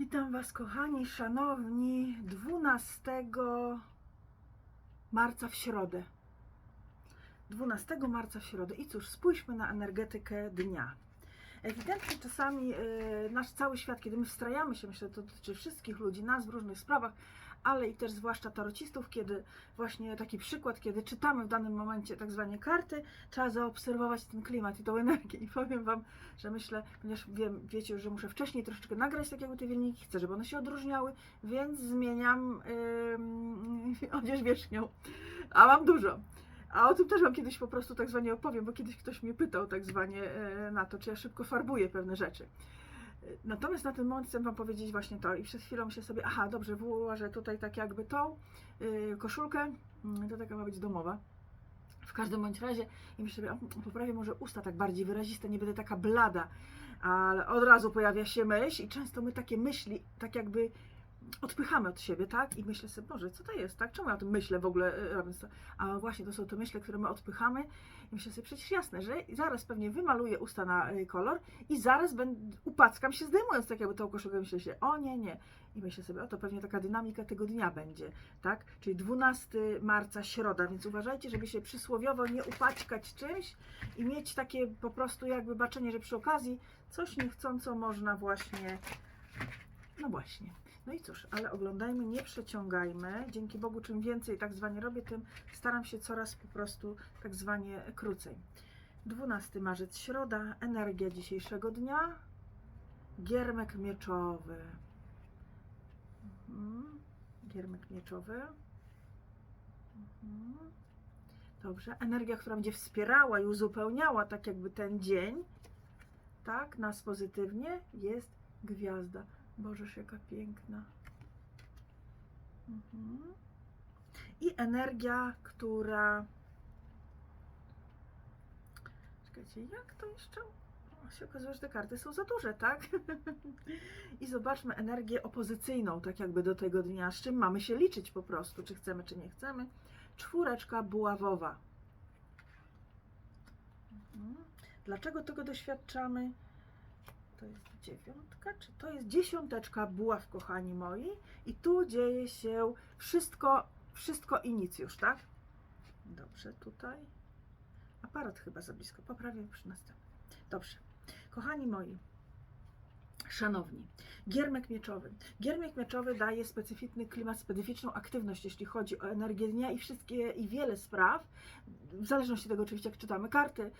Witam Was, kochani, szanowni, 12 marca w środę. 12 marca w środę. I cóż, spójrzmy na energetykę dnia. Ewidentnie czasami e, nasz cały świat, kiedy my wstrajamy się, myślę, to dotyczy wszystkich ludzi, nas w różnych sprawach, ale i też zwłaszcza tarocistów, kiedy właśnie taki przykład, kiedy czytamy w danym momencie tak zwane karty, trzeba zaobserwować ten klimat i tą energię. I powiem Wam, że myślę, ponieważ wiem, wiecie już, że muszę wcześniej troszeczkę nagrać tak jakby te filmiki, chcę, żeby one się odróżniały, więc zmieniam yy, odzież wierzchnią, a mam dużo. A o tym też Wam kiedyś po prostu tak zwanie opowiem, bo kiedyś ktoś mnie pytał tak zwanie e, na to, czy ja szybko farbuję pewne rzeczy. Natomiast na ten moment chcę Wam powiedzieć właśnie to i przed chwilą się sobie, aha, dobrze, włożę tutaj tak jakby tą yy, koszulkę, Mm, to taka ma być domowa. W każdym bądź razie i myślę sobie, o, poprawię może usta tak bardziej wyraziste, nie będę taka blada, ale od razu pojawia się myśl i często my takie myśli tak jakby odpychamy od siebie, tak? I myślę sobie, Boże, co to jest, tak? Czemu ja o tym myślę w ogóle e, robiąc to? A właśnie to są te myśli, które my odpychamy i myślę sobie, przecież jasne, że zaraz pewnie wymaluję usta na e, kolor i zaraz będę, upackam się zdejmując tak jakby tą koszulkę, myślę sobie, o nie, nie. I myślę sobie, o to pewnie taka dynamika tego dnia będzie, tak? Czyli 12 marca, środa, więc uważajcie, żeby się przysłowiowo nie upaćkać czymś i mieć takie po prostu jakby baczenie, że przy okazji coś niechcąco można właśnie, no właśnie. No i cóż, ale oglądajmy, nie przeciągajmy. Dzięki Bogu, czym więcej tak zwanie robię, tym staram się coraz po prostu tak zwanie krócej. 12 marzec, środa, energia dzisiejszego dnia. Giermek mieczowy. Mhm. Giermek mieczowy. Mhm. Dobrze. Energia, która będzie wspierała i uzupełniała tak jakby ten dzień, tak, nas pozytywnie, jest gwiazda. Bożeż, jaka piękna. Mhm. I energia, która. Czekajcie, jak to jeszcze? O, się okazuje, że te karty są za duże, tak? I zobaczmy energię opozycyjną, tak jakby do tego dnia, z czym mamy się liczyć po prostu, czy chcemy, czy nie chcemy. Czwóreczka buławowa. Mhm. Dlaczego tego doświadczamy? To jest dziewiątka, czy to jest dziesiąteczka buław, kochani moi. I tu dzieje się wszystko, wszystko inicjusz, tak? Dobrze, tutaj. Aparat chyba za blisko, poprawię przy następnym. Dobrze. Kochani moi, Szanowni, giermek mieczowy. Giermek mieczowy daje specyficzny klimat, specyficzną aktywność, jeśli chodzi o energię dnia i wszystkie i wiele spraw, w zależności od tego oczywiście, jak czytamy karty,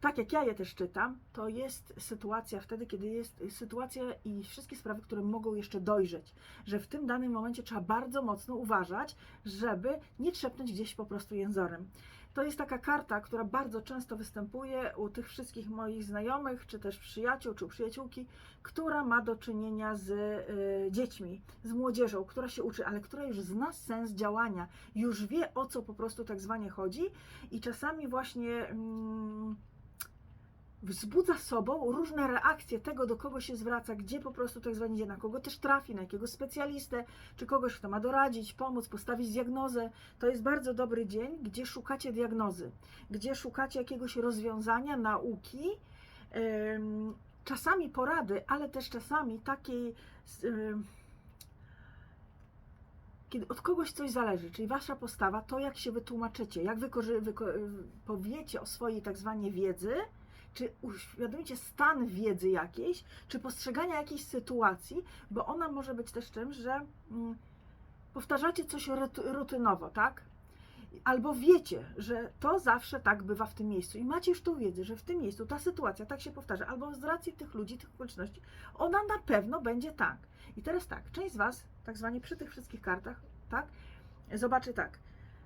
tak jak ja je też czytam, to jest sytuacja wtedy, kiedy jest sytuacja i wszystkie sprawy, które mogą jeszcze dojrzeć, że w tym danym momencie trzeba bardzo mocno uważać, żeby nie trzepnąć gdzieś po prostu jęzorem. To jest taka karta, która bardzo często występuje u tych wszystkich moich znajomych, czy też przyjaciół, czy przyjaciółki, która ma do czynienia z y, dziećmi, z młodzieżą, która się uczy, ale która już zna sens działania, już wie o co po prostu tak zwanie chodzi i czasami właśnie. Mm, wzbudza sobą różne reakcje tego, do kogo się zwraca, gdzie po prostu tak zwanie idzie, na kogo też trafi, na jakiego specjalistę, czy kogoś, kto ma doradzić, pomóc, postawić diagnozę. To jest bardzo dobry dzień, gdzie szukacie diagnozy, gdzie szukacie jakiegoś rozwiązania, nauki, czasami porady, ale też czasami takiej. kiedy od kogoś coś zależy, czyli wasza postawa, to jak się wytłumaczycie, jak wykorzy- wyko- powiecie o swojej tak zwanej wiedzy, czy uświadomicie stan wiedzy jakiejś, czy postrzegania jakiejś sytuacji, bo ona może być też czymś, że mm, powtarzacie coś rutynowo, tak? Albo wiecie, że to zawsze tak bywa w tym miejscu i macie już tą wiedzę, że w tym miejscu ta sytuacja tak się powtarza, albo z racji tych ludzi, tych okoliczności, ona na pewno będzie tak. I teraz tak, część z Was, tak zwanie przy tych wszystkich kartach, tak, zobaczy tak,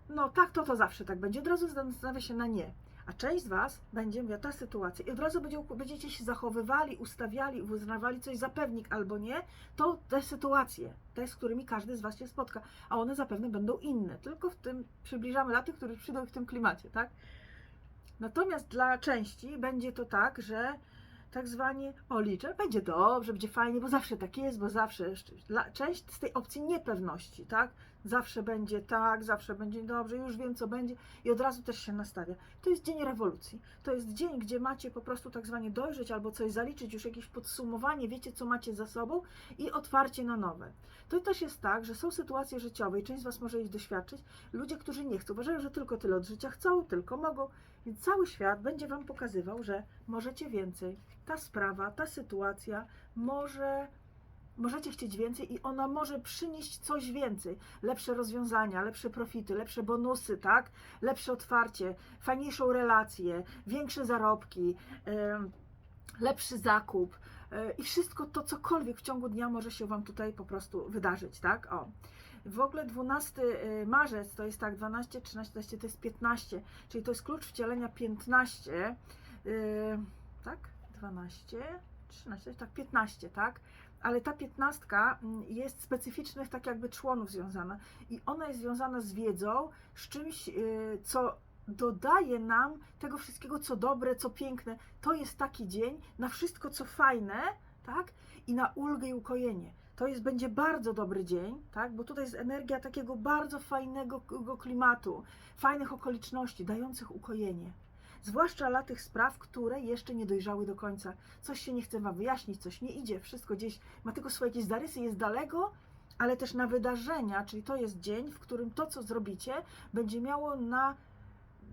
no tak, to to zawsze tak będzie, od razu zastanawia się na nie. A część z Was będzie mówiła, ta sytuacja, i od razu będzie, będziecie się zachowywali, ustawiali, uznawali coś za pewnik albo nie, to te sytuacje, te, z którymi każdy z Was się spotka, a one zapewne będą inne. Tylko w tym przybliżamy laty, które przyjdą w tym klimacie, tak? Natomiast dla części będzie to tak, że tak zwanie, o będzie dobrze, będzie fajnie, bo zawsze tak jest, bo zawsze, część z tej opcji niepewności, tak? Zawsze będzie tak, zawsze będzie dobrze, już wiem co będzie i od razu też się nastawia. To jest dzień rewolucji. To jest dzień, gdzie macie po prostu tak zwanie dojrzeć albo coś zaliczyć, już jakieś podsumowanie, wiecie co macie za sobą i otwarcie na nowe. To też jest tak, że są sytuacje życiowe i część z Was może ich doświadczyć, ludzie, którzy nie chcą, uważają, że tylko tyle od życia chcą, tylko mogą, więc cały świat będzie Wam pokazywał, że możecie więcej. Ta sprawa, ta sytuacja może, możecie chcieć więcej i ona może przynieść coś więcej. Lepsze rozwiązania, lepsze profity, lepsze bonusy, tak? Lepsze otwarcie, fajniejszą relację, większe zarobki, lepszy zakup e, i wszystko to, cokolwiek w ciągu dnia może się Wam tutaj po prostu wydarzyć, tak? O. W ogóle 12 y, marzec to jest tak, 12, 13, 14 to jest 15, czyli to jest klucz wcielenia 15, y, tak? 12, 13, tak, 15, tak? Ale ta 15 jest specyficznych tak jakby członów związana i ona jest związana z wiedzą, z czymś, y, co dodaje nam tego wszystkiego, co dobre, co piękne. To jest taki dzień na wszystko, co fajne, tak? I na ulgę i ukojenie. To jest, będzie bardzo dobry dzień, tak? Bo tutaj jest energia takiego bardzo fajnego klimatu, fajnych okoliczności, dających ukojenie. Zwłaszcza dla tych spraw, które jeszcze nie dojrzały do końca. Coś się nie chce Wam wyjaśnić, coś nie idzie, wszystko gdzieś ma tylko swoje jakieś zarysy, jest daleko, ale też na wydarzenia, czyli to jest dzień, w którym to, co zrobicie, będzie miało na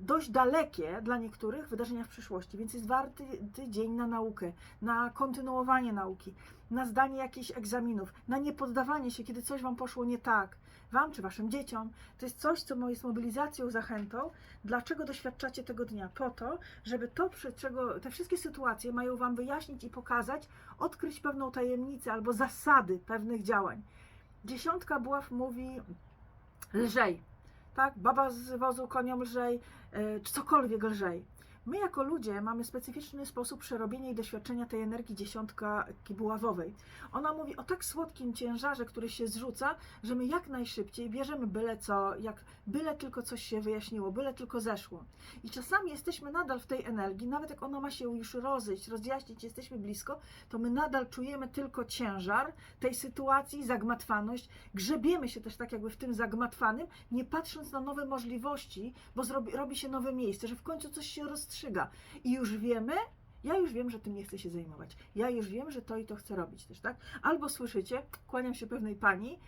dość dalekie dla niektórych wydarzenia w przyszłości, więc jest warty ty dzień na naukę, na kontynuowanie nauki, na zdanie jakichś egzaminów, na niepoddawanie się, kiedy coś Wam poszło nie tak, Wam czy Waszym dzieciom. To jest coś, co jest mobilizacją, zachętą. Dlaczego doświadczacie tego dnia? Po to, żeby to, przed czego te wszystkie sytuacje mają Wam wyjaśnić i pokazać, odkryć pewną tajemnicę albo zasady pewnych działań. Dziesiątka buław mówi lżej, tak? Baba z wozu koniom lżej, e, czy cokolwiek lżej. My jako ludzie mamy specyficzny sposób przerobienia i doświadczenia tej energii dziesiątka buławowej. Ona mówi o tak słodkim ciężarze, który się zrzuca, że my jak najszybciej bierzemy byle co, jak byle tylko coś się wyjaśniło, byle tylko zeszło. I czasami jesteśmy nadal w tej energii, nawet jak ona ma się już rozejść, rozjaśnić, jesteśmy blisko, to my nadal czujemy tylko ciężar tej sytuacji, zagmatwaność, grzebiemy się też tak jakby w tym zagmatwanym, nie patrząc na nowe możliwości, bo zrobi, robi się nowe miejsce, że w końcu coś się rozstrzyga. I już wiemy, ja już wiem, że tym nie chcę się zajmować. Ja już wiem, że to i to chcę robić też, tak? Albo słyszycie, kłaniam się pewnej pani,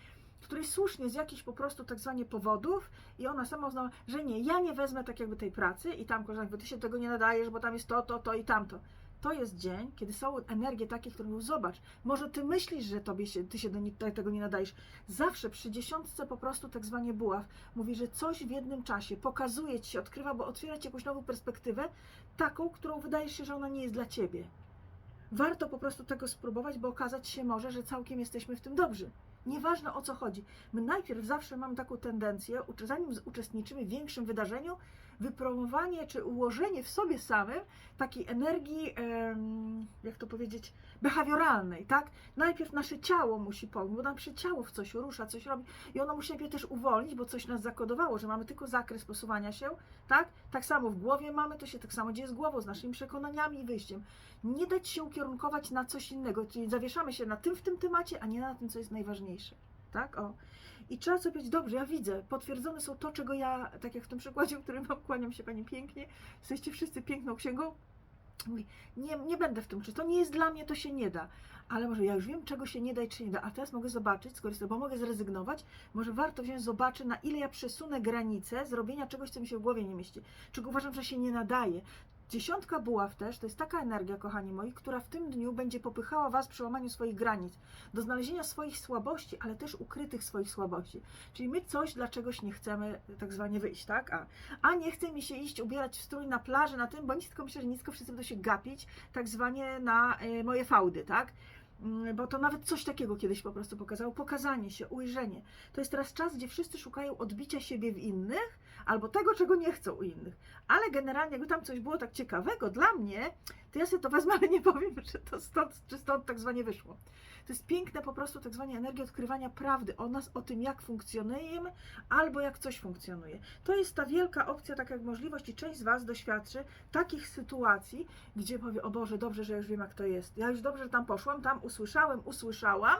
której słusznie z jakichś po prostu tak zwanie powodów i ona sama uznała, że nie, ja nie wezmę tak jakby tej pracy i tam koleżanka, ty się tego nie nadajesz, bo tam jest to, to, to i tamto. To jest dzień, kiedy są energie takie, które mówią, zobacz, może ty myślisz, że tobie się, ty się do nie, tego nie nadajesz. Zawsze przy dziesiątce po prostu tak zwanie buław mówi, że coś w jednym czasie pokazuje ci się, odkrywa, bo otwiera ci jakąś nową perspektywę, taką, którą wydaje się, że ona nie jest dla ciebie. Warto po prostu tego spróbować, bo okazać się może, że całkiem jesteśmy w tym dobrzy. Nieważne o co chodzi. My najpierw zawsze mamy taką tendencję, zanim uczestniczymy w większym wydarzeniu, wypromowanie czy ułożenie w sobie samym takiej energii, jak to powiedzieć, behawioralnej, tak? Najpierw nasze ciało musi pomóc, bo nasze ciało w coś rusza, coś robi i ono musi najpierw też uwolnić, bo coś nas zakodowało, że mamy tylko zakres posuwania się, tak? Tak samo w głowie mamy, to się tak samo dzieje z głową, z naszymi przekonaniami i wyjściem. Nie dać się ukierunkować na coś innego, czyli zawieszamy się na tym w tym temacie, a nie na tym, co jest najważniejsze, tak? O. I trzeba sobie powiedzieć, dobrze, ja widzę, potwierdzone są to, czego ja, tak jak w tym przykładzie, w którym kłaniam się Pani pięknie, jesteście wszyscy piękną księgą, Mówi, nie, nie będę w tym uczyć, to nie jest dla mnie, to się nie da. Ale może ja już wiem, czego się nie da i czy nie da, a teraz mogę zobaczyć, skorzystać, bo mogę zrezygnować, może warto wziąć, zobaczę, na ile ja przesunę granicę zrobienia czegoś, co mi się w głowie nie mieści. Czego uważam, że się nie nadaje. Dziesiątka buław też to jest taka energia, kochani moi, która w tym dniu będzie popychała Was przy łamaniu swoich granic, do znalezienia swoich słabości, ale też ukrytych swoich słabości. Czyli my coś dla czegoś nie chcemy tak zwanie wyjść, tak? A, a nie chce mi się iść ubierać w strój na plaży, na tym, bo nic tylko myślę, że nisko wszyscy będą się gapić, tak zwanie na y, moje fałdy, tak? Mm, Bo to nawet coś takiego kiedyś po prostu pokazało. Pokazanie się, ujrzenie. To jest teraz czas, gdzie wszyscy szukają odbicia siebie w innych, albo tego, czego nie chcą u innych. Ale generalnie, jakby tam coś było tak ciekawego dla mnie, to ja sobie to wezmę, ale nie powiem, że to stąd, czy stąd tak zwanie wyszło. To jest piękne po prostu tak zwanie energia odkrywania prawdy o nas, o tym, jak funkcjonujemy, albo jak coś funkcjonuje. To jest ta wielka opcja, taka jak możliwość i część z Was doświadczy takich sytuacji, gdzie powie, o Boże, dobrze, że już wiem, jak to jest. Ja już dobrze, że tam poszłam, tam usłyszałem, usłyszałam,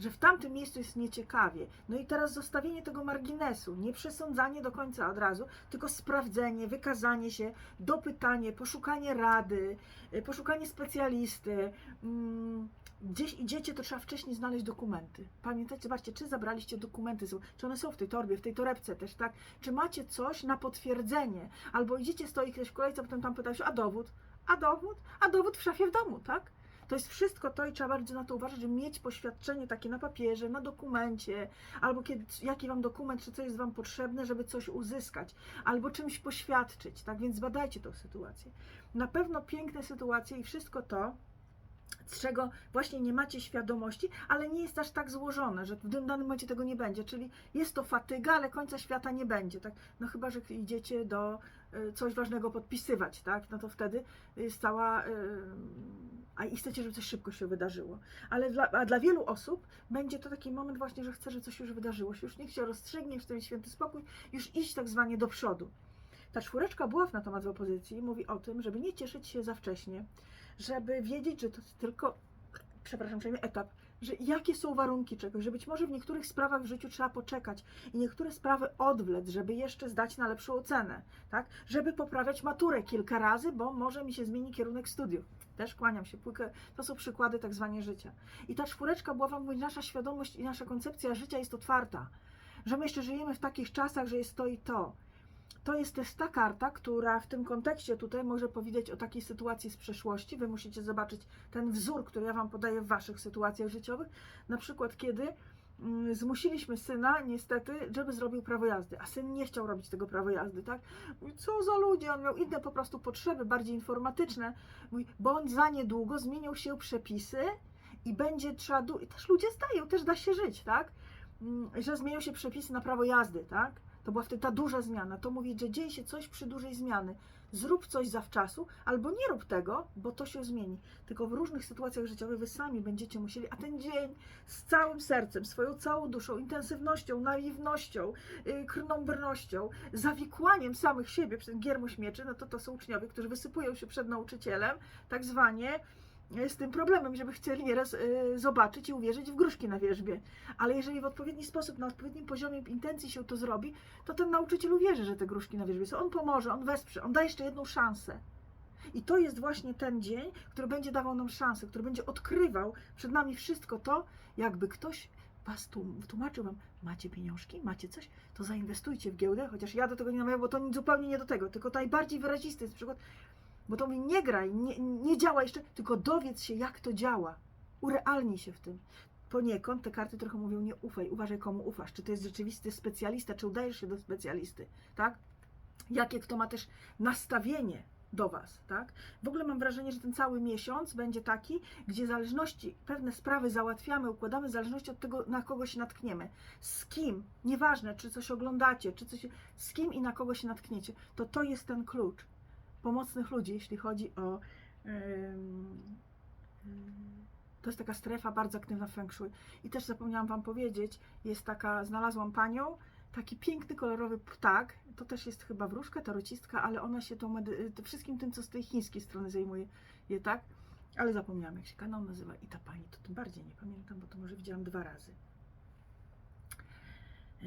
że w tamtym miejscu jest nieciekawie. No i teraz zostawienie tego marginesu, nie przesądzanie do końca od razu, tylko sprawdzenie, wykazanie się, dopytanie, poszukanie rady, y, poszukanie specjalisty. Mm, Gdzieś idziecie, to trzeba wcześniej znaleźć dokumenty. Pamiętajcie, zobaczcie, czy zabraliście dokumenty, czy one są w tej torbie, w tej torebce też, tak? Czy macie coś na potwierdzenie? Albo idziecie, stoi ktoś w kolejce, potem tam pyta się, a dowód? A dowód? A dowód w szafie w domu, tak? To jest wszystko to i trzeba bardzo na to uważać, żeby mieć poświadczenie takie na papierze, na dokumencie, albo kiedy, jaki wam dokument, czy co jest wam potrzebne, żeby coś uzyskać, albo czymś poświadczyć, tak? Więc badajcie tą sytuację. Na pewno piękne sytuacje i wszystko to, z czego właśnie nie macie świadomości, ale nie jest aż tak złożone, że w danym momencie tego nie będzie. Czyli jest to fatyga, ale końca świata nie będzie. Tak? No chyba, że idziecie do coś ważnego podpisywać, tak? no to wtedy jest cała. y, A i chcecie, żeby coś szybko się wydarzyło. Ale dla, a dla wielu osób będzie to taki moment właśnie, że chce, że coś już wydarzyło się. Już niech się rozstrzygnie, już ten święty spokój, już iść tak zwanie do przodu. Ta czwóreczka buław na temat w opozycji mówi o tym, żeby nie cieszyć się za wcześnie, żeby wiedzieć, że to tylko, przepraszam, przejmie etap, że jakie są warunki czegoś, że być może w niektórych sprawach w życiu trzeba poczekać i niektóre sprawy odwlec, żeby jeszcze zdać na lepszą ocenę, tak? Żeby poprawiać maturę kilka razy, bo może mi się zmieni kierunek studiów. Też kłaniam się, pójkę. to są przykłady tak zwanie życia. I ta czwóreczka była wam mówi, nasza świadomość i nasza koncepcja życia jest otwarta, że my jeszcze żyjemy w takich czasach, że jest to i to to jest też ta karta, która w tym kontekście tutaj może powiedzieć o takiej sytuacji z przeszłości. Wy musicie zobaczyć ten wzór, który ja Wam podaję w Waszych sytuacjach życiowych. Na przykład, kiedy mm, zmusiliśmy syna, niestety, żeby zrobił prawo jazdy, a syn nie chciał robić tego prawa jazdy, tak? Mówi, co za ludzie, on miał inne po prostu potrzeby, bardziej informatyczne, Mówi, bo on za niedługo zmienią się przepisy i będzie trzeba, i też ludzie zdają, też da się żyć, tak? Mm, Że zmienią się przepisy na prawo jazdy, tak? To była wtedy ta duża zmiana. To mówić, że dzieje się coś przy dużej zmiany. Zrób coś zawczasu, albo nie rób tego, bo to się zmieni. Tylko w różnych sytuacjach życiowych wy sami będziecie musieli, a ten dzień z całym sercem, swoją całą duszą, intensywnością, naiwnością, yy, krnąbrnością, zawikłaniem samych siebie przez giermość mieczy, no to to są uczniowie, którzy wysypują się przed nauczycielem, tak zwanie z tym problemem, żeby chcieli nieraz y, zobaczyć i uwierzyć w gruszki na wierzbie. Ale jeżeli w odpowiedni sposób, na odpowiednim poziomie intencji się to zrobi, to ten nauczyciel uwierzy, że te gruszki na wierzbie są. On pomoże, on wesprze, on da jeszcze jedną szansę. I to jest właśnie ten dzień, który będzie dawał nam szansę, który będzie odkrywał przed nami wszystko to, jakby ktoś was tłum- tłumaczył wam, macie pieniążki, macie coś, to zainwestujcie w giełdę, chociaż ja do tego nie namawiam, bo to zupełnie nie do tego, tylko najbardziej wyrazisty jest przykład, bo to mi nie graj, nie, nie działa jeszcze, tylko dowiedz się, jak to działa. Urealnij się w tym. Poniekąd te karty trochę mówią, nie ufaj, uważaj komu ufasz. Czy to jest rzeczywisty specjalista, czy udajesz się do specjalisty, tak? Jakie kto ma też nastawienie do Was, tak? W ogóle mam wrażenie, że ten cały miesiąc będzie taki, gdzie zależności, pewne sprawy załatwiamy, układamy w zależności od tego, na kogo się natkniemy. Z kim, nieważne, czy coś oglądacie, czy coś, z kim i na kogo się natkniecie, to to jest ten klucz pomocnych ludzi, jeśli chodzi o. to jest taka strefa bardzo aktywna w Feng Shui. I też zapomniałam Wam powiedzieć, jest taka, znalazłam panią, taki piękny, kolorowy ptak. To też jest chyba wróżka, tarocistka, ale ona się tą wszystkim tym, co z tej chińskiej strony zajmuje, je tak. Ale zapomniałam, jak się kanał nazywa. I ta pani, to tym bardziej nie pamiętam, bo to może widziałam dwa razy. E,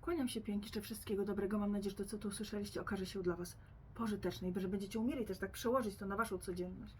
Kłaniam się pięknie, życzę wszystkiego dobrego. Mam nadzieję, że to, co tu usłyszeliście, okaże się dla Was pożyteczne i że będziecie umieli też tak przełożyć to na Waszą codzienność.